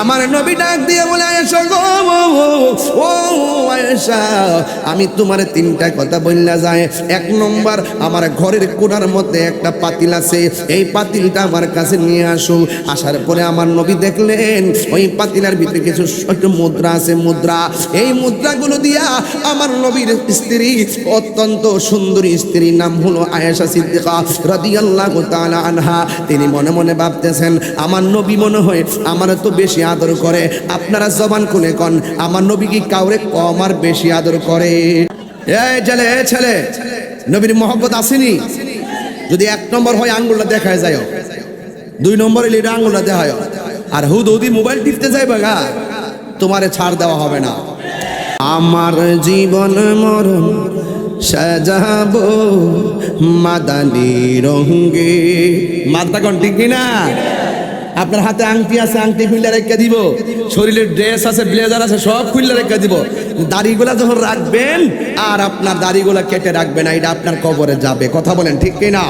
আমার নবী ডাক দিয়ে বলে, আয়েশা গো, ও আয়েশা, আমি তোমার তিনটা কথা বললা যায় এক নম্বর, আমার ঘরের কোণার মধ্যে একটা পাতিল আছে। এই পাতিলটা আমার কাছে নিয়ে আসো। আসার পরে আমার নবী দেখলেন, ওই পাতিলার ভিতরে কিছু ছোট মুদ্রা আছে, মুদ্রা। এই মুদ্রাগুলো দিয়া আমার নবীর স্ত্রী, অত্যন্ত সুন্দরী স্ত্রীর নাম হলো আয়েশা সিদ্দিকা রাদিয়াল্লাহু তাআলা আনহা। তিনি মনে মনে ভাবতেছেন, আমার নবী মনে হয় আমার তো বেশি আদর করে। আপনারা জবান খুলে কন, আমার নবী কি কাউরে কম আর বেশি আদর করে? এই ছেলে এই ছেলে, নবীর মহব্বত আসেনি? যদি এক নম্বর হয়, আঙ্গুলটা দেখায় যায় দুই নম্বরে লিডা আঙ্গুলটা দেখায় আর হুদ মোবাইল টিপতে যাইবে গা? তোমারে ছাড় দেওয়া হবে না। আমার জীবন মরণ সাজাবো মাদানি রঙ্গে মাদা কোন ঠিক না আপনার হাতে আংটি আছে, আংটি খুললে রেখে দিব। শরীরের ড্রেস আছে ব্লেজার আছে, সব খুললে রেখে দিব। দাড়িগুলা যখন রাখবেন, আর আপনার দাড়িগুলা কেটে রাখবেন না এটা আপনার কবরে যাবে। কথা বলেন ঠিক কিনা?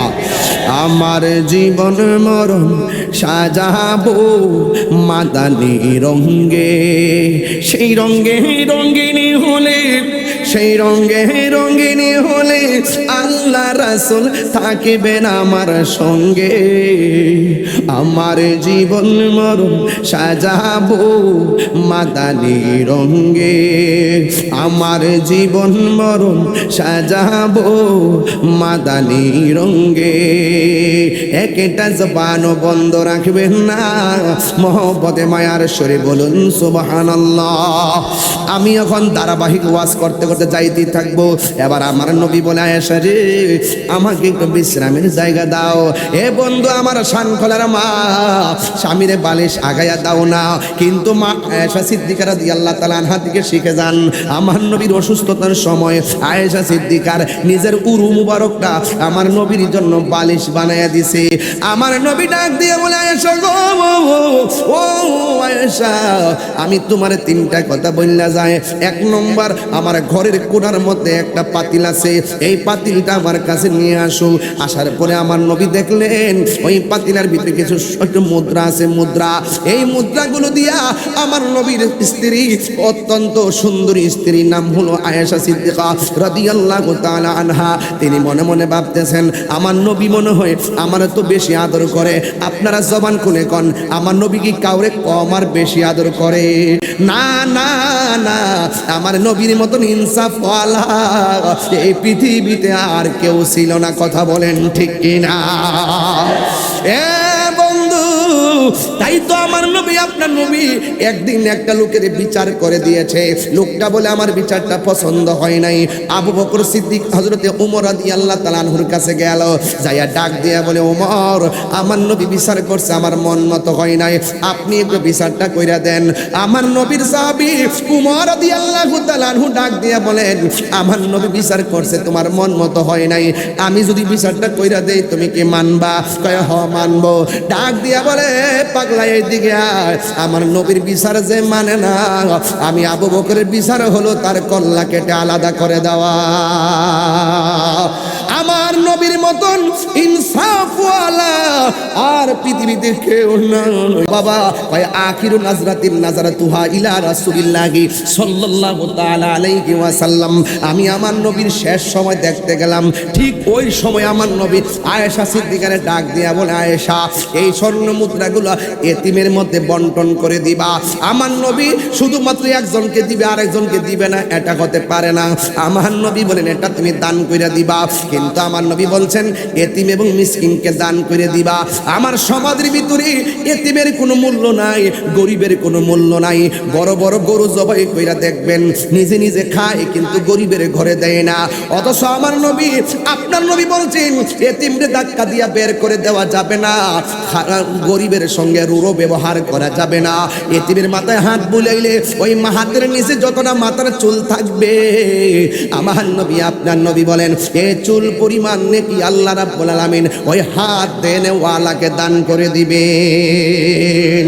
আমার জীবন মরণ সাজাবো মাদানি রঙ্গে সেই রঙ্গে রঙ্গিনী হলে, সেই রঙ্গে রঙ্গিনী হলে আল্লাহ রাসুল থাকিবেন আমার সঙ্গে। আমার জীবন মরণ সাজাবো মাদানি রঙ্গে আমার জীবন মরণ সাজাবো মাদানি রঙ্গে একটা জবান বন্ধ রাখবেন না। মহব্বতে, মায়ার সরে বলুন, সুবহানাল্লাহ। আমি এখন ধারাবাহিক ওয়াজ করতে করতে যাইতে থাকব। এবার আমার নবী বলে, আয়েশা রে, আমাকে একটু বিশ্রামের জায়গা দাও। এ বন্ধু, আমার শানখলার মা, স্বামীরে বালিশ আগাইয়া দাও না। কিন্তু মা আয়েশা সিদ্দিকার দিয়ে আল্লাহ তালা আনহা থেকে শিখে যান। আমার নবীর অসুস্থতার সময় আয়েশা সিদ্দিকার নিজের উরু মুবারকটা আমার নবীর জন্য বালিশ বানাইয়া দিছে। আমার নবী ডাক দিয়ে বলে, আয়েশা গো, ও আয়েশা, আমি তোমার তিনটা কথা বললা যায়। এক নম্বর, আমার ঘরের কোণার মধ্যে একটা পাতিল আছে, এই পাতিলটা আমার কাছে নিয়ে আসো আসার পরে আমার নবী দেখলেন, ওই পাতিলার ভিতরে কিছু মুদ্রা আছে, মুদ্রা। এই মুদ্রাগুলো দিয়া আমার নবীর স্ত্রী অত্যন্ত সুন্দরী স্ত্রীর নাম হলো আয়েশা সিদ্দিকা রাদিয়াল্লাহু তাআলা আনহা। তিনি মনে মনে ভাবতেছেন, আমার নবী মনে হয় আমার তো বেশি আদর করে। আপনারা জবান খুলে কন, আমার নবী কি কাউরে কম আর বেশি আদর করে? না না না, আমার নবীর মতন ইনসাফ ওয়ালা এই পৃথিবীতে আর কেউ ছিল না, কথা বলেন ঠিক কিনা? এ বন্ধু, তাই তো আমার নবী আপনার নবী। একদিন একটা লোকের বিচার করে দিয়েছে। লোকটা বলে, আমার বিচারটা পছন্দ হয় নাই। আবু বকর সিদ্দিক হজরতে উমর আদি আল্লাহ তালানহুর কাছে গেল। যাইয়া ডাক দিয়া বলে, উমর, আমার নবী বিচার করছে, আমার মন মতো হয় নাই। আপনি একটু বিচারটা কইরা দেন। আমার নবীর সাহাবী উমর আদি আল্লাহ তালানহু ডাক দিয়া বলেন আমার নবী বিচার করছে, তোমার মন মতো হয় নাই। আমি যদি বিচারটা কইরা দেই, তুমি কি মানবা? কয়, হ, মানবো। ডাক দিয়া বলে, পাগলা, এইদিকে আয়। আমার নবীর বিচার যে মানে না, আমি আবু বকরের বিচার হলো তার কল্লা কেটে আলাদা করে দেওয়া। নবীর মতন ইনসাফওয়ালা, আর পৃথিবীতে কেউ না বাবা ভাই আখিরু নাজরাতিন নাজারাতুহা ইলা রাসূলিল্লাহি সাল্লাল্লাহু তাআলা আলাইহি ওয়াসাল্লাম। আমি আমার নবীর শেষ সময় দেখতে গেলাম। ঠিক ওই সময় আমার নবী আয়েশা সিদ্দিকারে ডাক দিয়া বলে, আয়েশা, এই স্বর্ণ মুদ্রাগুলো এতিমের মধ্যে বন্টন করে দিবা। আমার নবী শুধুমাত্র একজনকে দিবে, আরেকজনকে দিবে না, এটা হতে পারে না। আমার নবী বলেন, এটা তুমি দান করে দিবা। কিন্তু আমার নবী বলছেন, এতিম এবং মিসকিনকে দান করে দিবা। আমার সমাজের ভিতরে এতিমের কোনো মূল্য নাই, গরিবের কোনো মূল্য নাই। বড় বড় গরু জবাই কইরা দেখবেন, নিজে নিজে খায় কিন্তু গরিবের ঘরে দেয় না। অথচ আমার নবী, আপনার নবী বলছেন, এতিমরে ধাক্কা দিয়া বের করে দেওয়া যাবে না। গরিবের সঙ্গে রুড়ো ব্যবহার করা যাবে না। এতিমের মাথায় হাত বুলাইলে ওই হাতের নিচে যতটা মাথার চুল থাকবে, আমার নবী, আপনার নবী বলেন, এ চুল পরিমাণ নাকি আল্লাহ রাব্বুল আলামিন ওই হাত দেনেওয়ালাকে দান করে দিবেন।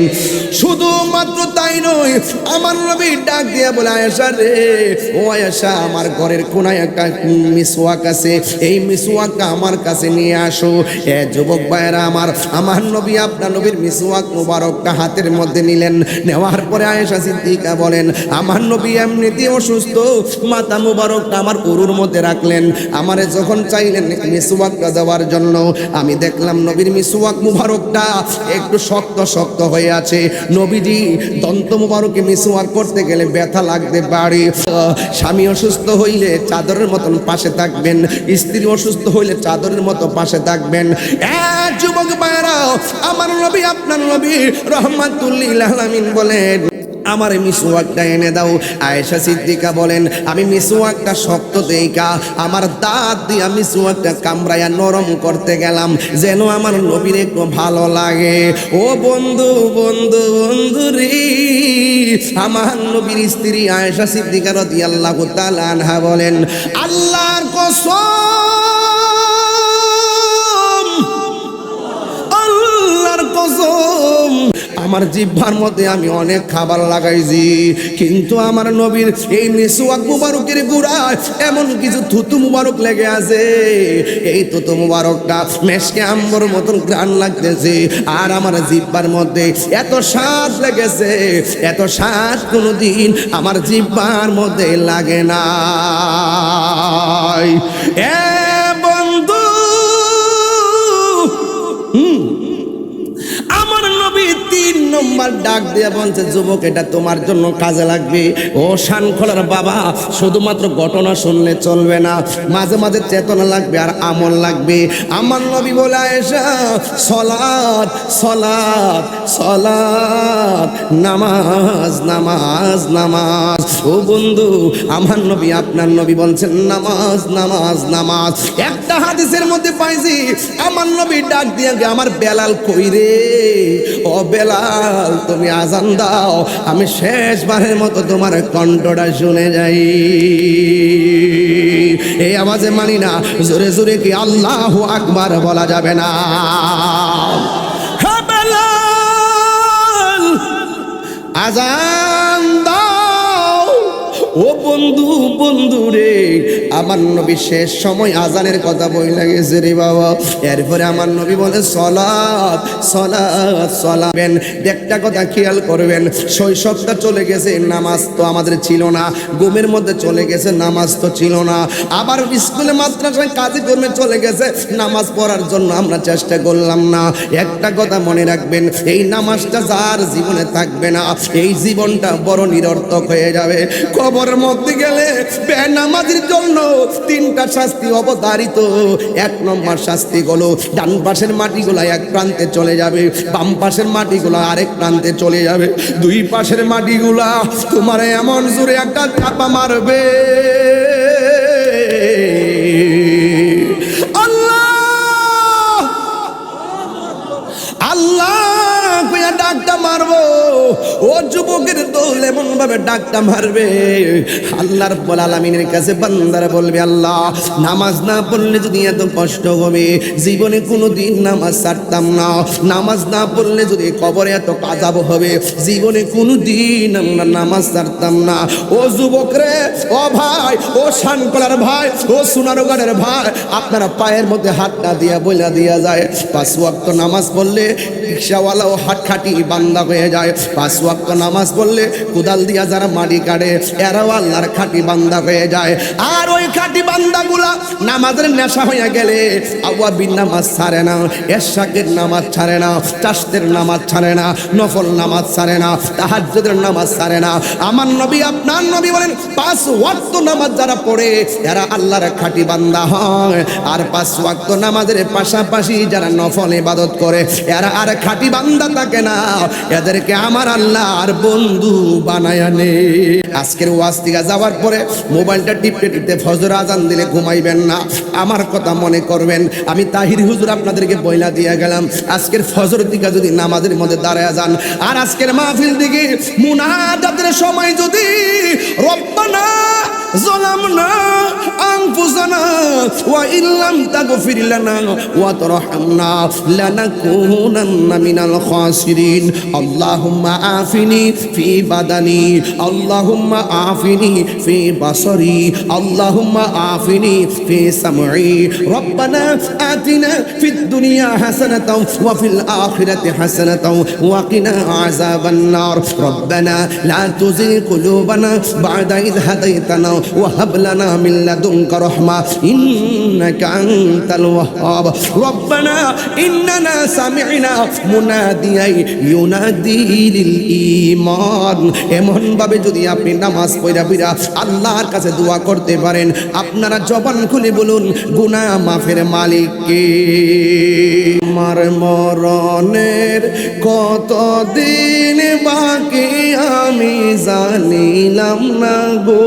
শুধুমাত্র তাই নয়, আমার নবী ডাক দিয়া বলে, আয়েশা রে, ও আয়েশা, আমার ঘরের কোনায় একটা মিসওয়াক আছে। এই মিসওয়াকটা আমার কাছে নিয়ে আসো। এ যুবক ভাইয়েরা আমার আমার নবী, আপনার নবীর মিসওয়াক মুবারকটা হাতের মধ্যে নিলেন। নেওয়ার পরে আয়েশা সিদ্দিকা বলেন, আমার নবী এমনিতে অসুস্থ। মাথা মুবারকটা আমার উরুর মধ্যে রাখলেন। আমারে যখন চাইলেন মিসওয়াকটা দেওয়ার জন্য, আমি দেখলাম নবীর মিসওয়াক মুবারকটা একটু শক্ত শক্ত হয়ে আছে। নবীজি দন্ত মুবারকে মিসওয়ার করতে গেলে ব্যথা লাগতে পারে স্বামী অসুস্থ হইলে চাদরের মতন পাশে থাকবেন, স্ত্রী অসুস্থ হইলে চাদরের মতো পাশে থাকবেন। যুবক ভাইরা আমার নবী, আপনার নবী রহমাতুল্লিল আলামিন বলেন আমার মিসওয়াকটা এনে দাও। আয়েশা সিদ্দিকা বলেন, আমি মিসওয়াকটা শক্ত দেইকা। আমার দাঁত দিয়া মিসওয়াকটা কামড়াইয়া নরম করতে গেলাম। যেন আমার নবীর একটু ভালো লাগে। ও বন্ধু বন্ধু বন্ধু রে, আমার নবীর স্ত্রী আয়েশা সিদ্দিকা রাদিয়াল্লাহু তাআলা আনহা বলেন, আল্লাহর কসম আল্লাহর কসম আমার জিহ্বার মধ্যে আমি অনেক খাবার লাগাইছি। কিন্তু আমার নবীর এই মিসওয়াক মুবারকের গুড়ায় এমন কিছু থুতু মুবারক লেগে আছে। এই থুতু মুবারকটা মেশকে আম্বর মতন গ্রান লাগতেছে। আর আমার জিহ্বার মধ্যে এত স্বাদ লেগেছে। এত স্বাদ কোনোদিন আমার জিহ্বার মধ্যে লাগে না এ তিন নম্বর ডাক দিয়ে বলছে, যুবক, এটা তোমার জন্য কাজে লাগবে। ও শান খোলার বাবা, শুধুমাত্র ঘটনা শুনলে চলবে না, মাঝে মাঝে চেতনা লাগবে আর আমল লাগবে। আমার নবী বলে, আয়েশা সলাদ সলাদ সলাদ নামাজ নামাজ নামাজ। ও বন্ধু, আমার নবী, আপনার নবী বলছেন, নামাজ নামাজ নামাজ। একটা হাদিসের মধ্যে পাইছি, আমার নবী ডাক দিয়ে, আমার বেলাল কই রে? ও বেলাল তুমি আজান দাও, আমি শেষবারের মতো তোমার কণ্ঠটা শুনে যাই। এই আওয়াজে মানি না, জোরে জোরে কি আল্লাহ আকবার বলা যাবে না। আজান ও বন্ধু বন্ধু রে আমার নবী শেষ সময় আজানের কথা বই লাগেছে রে বাবা। এরপরে আমার নবী বলে, সলাৎ সলাৎ, সলাবেন। একটা কথা খেয়াল করবেন, শৈশবটা চলে গেছে, নামাজ তো আমাদের ছিল না। ঘুমের মধ্যে চলে গেছে, নামাজ তো ছিল না। আবার স্কুলে, মাদ্রাসায় কাজে কর্মে চলে গেছে, নামাজ পড়ার জন্য আমরা চেষ্টা করলাম না। একটা কথা মনে রাখবেন, এই নামাজটা যার জীবনে থাকবে না, এই জীবনটা বড় নিরর্থক হয়ে যাবে। কবরের মধ্যে গেলে বেনামাজির জন্য তিনটা শাস্তি অবতারিত এক নম্বর শাস্তি হলো ডান পাশের মাটিগুলা এক প্রান্তে চলে যাবে, বাম পাশের মাটিগুলা আরেক প্রান্তে চলে যাবে। দুই পাশের মাটিগুলা তোমার এমন জোরে একটা চাপা মারবে। এমন ভাবে ডাকটা মারবে। আল্লাহর বল আলামিনের কাছে বান্দারা বলবে, আল্লাহ, নামাজ না পড়লে যদি এত কষ্ট হবে? জীবনে কোনো দিন নামাজ ছাড়তাম না। নামাজ না পড়লে যদি কবরে এত কাজাব হবে? জীবনে কোনো দিন আমরা নামাজ ছাড়তাম না। ও যুবক রে, ও ভাই, ও শানকলার ভাই, ও সোনারগাড়ের ভাই, আপনারা পায়ের মধ্যে হাতটা দিয়া বইলা দিয়া যায়। পাঁচ ওয়াক্ত নামাজ পড়লে রিক্সাওয়ালাও হাট খাটি বান্দা হয়ে যায়। পাঁচ ওয়াক্ত নামাজ পড়লে কোদাল দিয়া যারা মাটি কাটে, এরাও আল্লাহর খাটি বান্দা হয়ে যায়। আর ওই খাটি বান্দাগুলা নামাজের নেশা হয়ে গেলে আওয়া বিন নামাজ ছাড়ে না, এরশাকের নামাজ ছাড়ে না চাষতের নামাজ ছাড়ে না, নফল নামাজ ছাড়ে না, তাহাজ্জুদের নামাজ ছাড়ে না। আমার নবী, আপনার নবী বলেন, পাঁচ ওয়াক্ত নামাজ যারা পড়ে, এরা আল্লাহর খাটি বান্দা হয়। আর পাঁচ ওয়াক্ত নামাজের পাশাপাশি যারা নফল ইবাদত করে, এরা আর খাটি বান্দা থাকে না। এদেরকে আমার আল্লাহ আর বন্ধু বানায় নে আজকের ওয়াজ থেকে যাওয়ার পরে মোবাইলটা টিপতে টিপতে ফজর আজান দিলে ঘুমাইবেন না। আমার কথা মনে করবেন, আমি তাহির হুজুর আপনাদেরকে বইলা দিয়ে গেলাম। আজকের ফজর দিকে যদি নামাজের মধ্যে দাঁড়ায় যান, আর আজকের মাহফিল দিকে মুনাজাতের সময় যদি রব্বানা ظلمنا أنفسنا وإن لم تغفر لنا وترحمنا لنكونن من الخاسرين اللهم عافني في بدني اللهم عافني في بصري اللهم عافني في سمعي ربنا آتنا في الدنيا حسنة وفي الآخرة حسنة وقنا عذاب النار ربنا لا تزغ قلوبنا بعد إذ هديتنا ওয়াহাব এমন ভাবে যদি আপনি নামাজ পড়া পড়া আল্লাহর কাছে দোয়া করতে পারেন, আপনারা জবান খুলে বলুন, গুনাহ মাফের মালিক আমার মরণের কত দিন বাকি আমি জানিলাম না গো।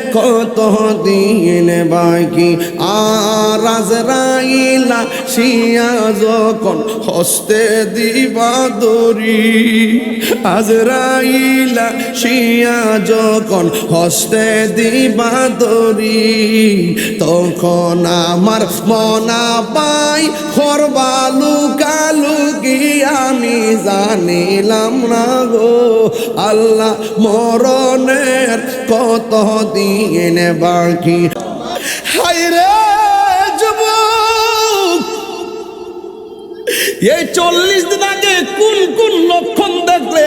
কত দিন বাকি? আর আজরাইলা শিয়া যখন হস্তে দিবা দরি আজরাইলা শিয়া যখন হস্তে দিবা দরি তখন আমার মনা পাই খরবালু কালু আমি জানিলাম না গো, আল্লাহ মরণের কত দিন বাকি। হাইরে এই চল্লিশ দিন আগে কোন কোন লক্ষণ দেখলে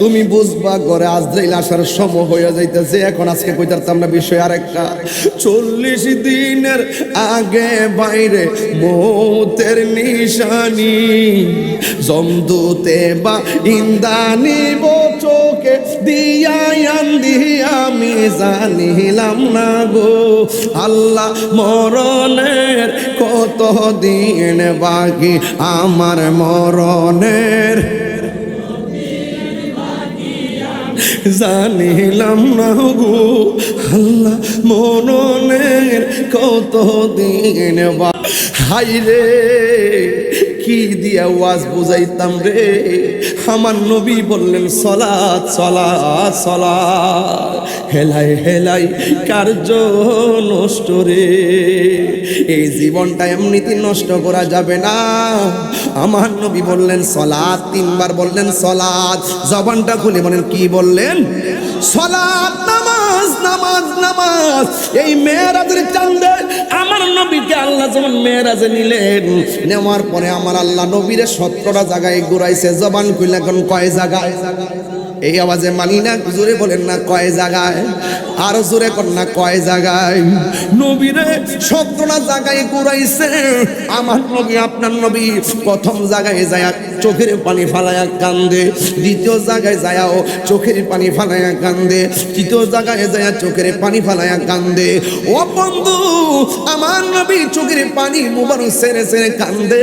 তুমি বুঝবা, ঘরে আজরাইল আসার সময় হয়ে যাইতেছে। এখন আজকে কইতারতাম না বিষয় আরেকটা। চল্লিশ দিনের আগে বাইরে মৌতের নিশানি, জমদুতে বা ইন্দানি চোখে দিয়া আন্দি আমি জানিলাম না গো। আল্লাহ মরণের কত দিন বাকি? আমার মরণের জানিলাম না গো আল্লাহ মননের কত দিন বা হাই রে কি দিয়া ওয়াজ বুঝাইতাম রে? আমার নবী বললেন, সলাৎ চলা সলাৎ। হেলাই হেলাই, কার্য নষ্ট রে। এই জীবনটা এমনিতে নষ্ট করা যাবে না। আমার নবী বললেন, সলাৎ। তিনবার বললেন, সলাৎ। জবানটা খুলে বলেন, কি বললেন? সলাৎ নামাজ নামাজ নামাজ। এই মেয়েরাজের চান্দে আমার নবীকে আল্লাহ যেমন মেয়েরাজে নিলেন, নেওয়ার পরে আমার আল্লাহ নবীরে সতেরোটা জায়গায় ঘুরাইছে, জবান খুলে এখন কয় জায়গায়? এই আওয়াজে মানি না জোরে বলেন না, কয় জায়গায়? আরও জোরে কর না, কয় জায়গায়? নবীরে সতেরোটা জায়গায় ঘুরাইছে, আমার নবী, আপনার নবী প্রথম জায়গায় যায় চোখের পানি ফালায়া কান্দে, দ্বিতীয় জায়গায় যায়াও চোখের পানি ফালায়া কান্দে, তৃতীয় জায়গায় যায় চোখের পানি ফালায়া কান্দে। ও বন্ধু, আমার নবী চোখের পানি মুবারক সেরে সেরে কান্দে।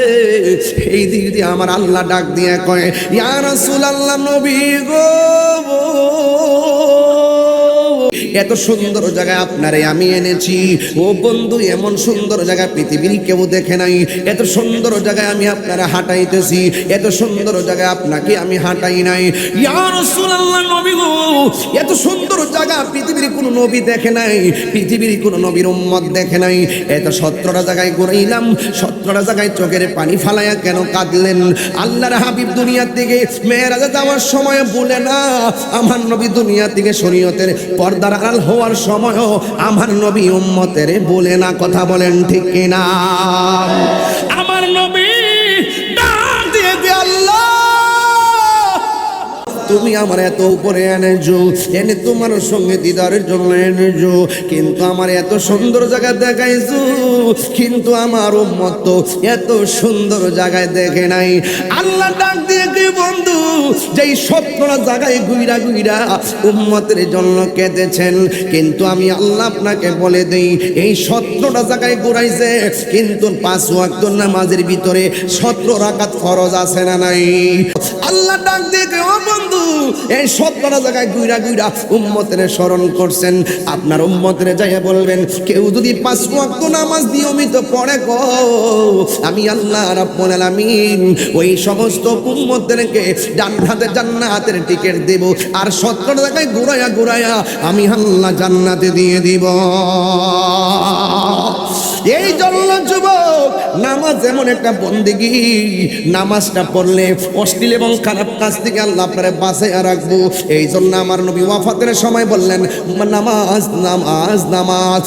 এই দিক দিয়ে আমার আল্লাহ ডাক দিয়ে কয়, ইয়া রাসূলুল্লাহ নবী গো এত সুন্দর জায়গায় আপনারে আমি এনেছি। ও বন্ধু, এমন সুন্দর জায়গা পৃথিবীর কেউ দেখে নাই। এত সুন্দর জায়গায় আমি আপনারা হাঁটাইতেছি। এত সুন্দর জায়গায় আপনাকে আমি হাঁটাই নাই। এত সুন্দর জায়গা পৃথিবীর কোনো নবী দেখে নাই। পৃথিবীর কোনো নবীর উম্মত দেখে নাই। এত সতেরোটা জায়গায় ঘুরাইলাম। সতেরোটা জায়গায় চোখের পানি ফালাইয়া কেন কাঁদলেন? আল্লাহর হাবিব দুনিয়ার থেকে মেয়েরাজা যাওয়ার সময় বলে না, আমার নবী দুনিয়া থেকে শরীয়তের পর্দার আড়াল হওয়ার সময়ও আমার নবী উম্মতের বলে না কথা বলেন ঠিক কিনা? আমার নবী তুমি আমার এত উপরে এনেছো, এনে তোমার সঙ্গে দিদারের জন্য এনেছো। কিন্তু আমার এত সুন্দর জায়গা দেখাইছো, কিন্তু আমার উম্মত এত সুন্দর জায়গায় দেখে নাই। আল্লাহ ডাক দিয়ে বন্ধু, যেই সত্তরা জায়গায় গুইরা গুইরা উম্মতের জন্য কেঁদেছেন, কিন্তু আমি আল্লাহ আপনাকে বলে দেই, এই সত্তরটা জায়গায় ঘুরাইছে, কিন্তু পাঁচ ওয়াক্ত নামাজের ভিতরে সতেরো রাকাত ফরজ আছে না নাই। আল্লাহ ডাক দিয়ে বন্ধু এই সত্তরটা জায়গায় গুইরা গুইরা উম্মতের স্মরণ করছেন। আপনার উম্মতের যাইয়া বলবেন, কেউ যদি পাঁচ ওয়াক্ত নামাজ নিয়মিত পড়ে গো, আমি আল্লাহ রাব্বুল আলামিন ওই সমস্ত উম্মতদেরকে জান্নাতে জান্নাতের টিকিট দেব আর সত্তর জায়গায় ঘুরাইয়া ঘুরাইয়া আমি আল্লাহ জান্নাতে দিয়ে দিব। এই জন্য যুবক, নামাজ এমন একটা বন্দিগি। নামাজটা পড়লে অশ্লীল এবং খারাপ কাজ থেকে আল্লাহ আপনারে বাঁচাই রাখব। এই জন্য আমার নবী ওয়াফাতের সময় বললেন নামাজ নামাজ নামাজ।